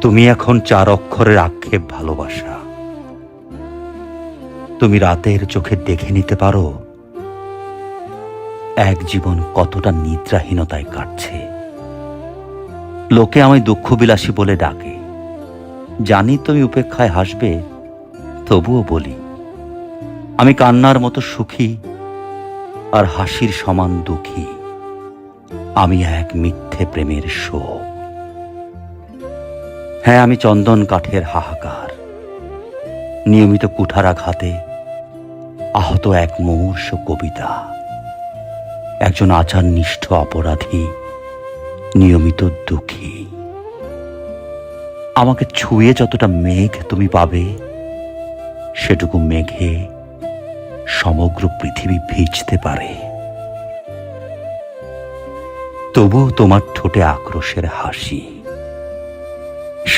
তুমি এখন চার অক্ষরের আক্ষেপ ভালোবাসা। তুমি রাতের চোখে দেখে নিতে পারো, এক জীবন কতটা নিদ্রাহীনতায় কাটছে। লোকে আমায় দুঃখ বিলাসী বলে ডাকে। জানি তুমি উপেক্ষায় হাসবে, তবুও বলি, আমি কান্নার মতো সুখী আর হাসির সমান দুঃখী। আমি এক মিথ্যে প্রেমের শোক। হ্যাঁ আমি চন্দন কাঠের হাহাকার। নিয়মিত কুঠারাঘাতে আহত এক মুমূর্ষ কবিতা। একজন আচারনিষ্ঠ অপরাধী, নিয়মিত দুঃখী। আমাকে ছুঁয়ে যতটা মেঘ তুমি পাবে, সেটুকু মেঘে সমগ্র পৃথিবী ভিজতে পারে। তবুও তোমার ঠোঁটে আক্রোশের হাসি।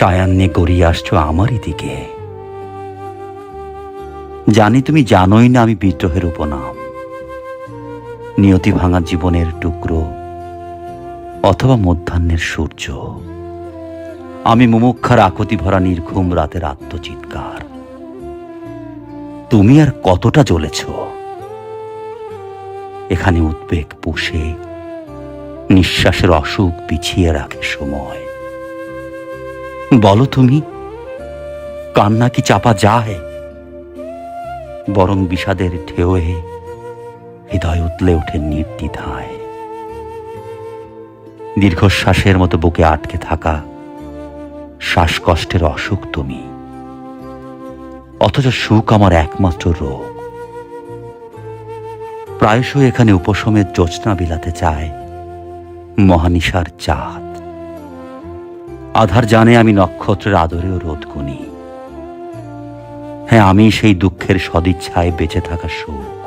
সায়ান্নে গড়িয়ে আসছো আমারই দিকে। জানি তুমি জানোই না আমি বিদ্রোহের উপনাম। নিয়তি ভাঙা জীবনের টুকরো অথবা মধ্যাহ্নের সূর্য। আমি মুমুক্ষার আকতি ভরা নির্ঘুম রাতের আত্মচিৎকার। তুমি আর কতটা জ্বলেছ? এখানে উদ্বেগ পুষে, নিঃশ্বাসের অসুখ পিছিয়ে রাখে সময়। বলো তুমি, কান্না কি চাপা যায়? বরং বিষাদের ঢেউয়ে হৃদয় উতলে ওঠে নির্দ্বিধায়। দীর্ঘশ্বাসের মতো বুকে আটকে থাকা শ্বাসকষ্টের অসুখ তুমি। অথচ সুখ আমার একমাত্র রোগ। প্রায়শই এখানে উপশমের জ্যোৎস্না বিলাতে চায় মহানিশার চাঁদ। আধার জানে আমি নক্ষত্রের আদরেও রোদ গুনি হ্যাঁ আমি সেই দুঃখের সদিচ্ছায় বেঁচে থাকা সুখ।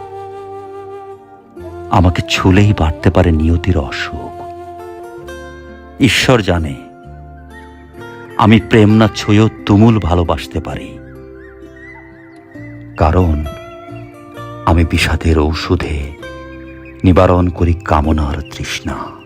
আমাকে ছুলেই বাড়তে পারে নিয়তির অসুখ। ঈশ্বর জানে, আমি প্রেম না ছুঁয়েও তুমুল ভালোবাসতে পারি। কারণ, আমি বিষাদের ঔষধে নিবারণ করি কামনার তৃষ্ণা।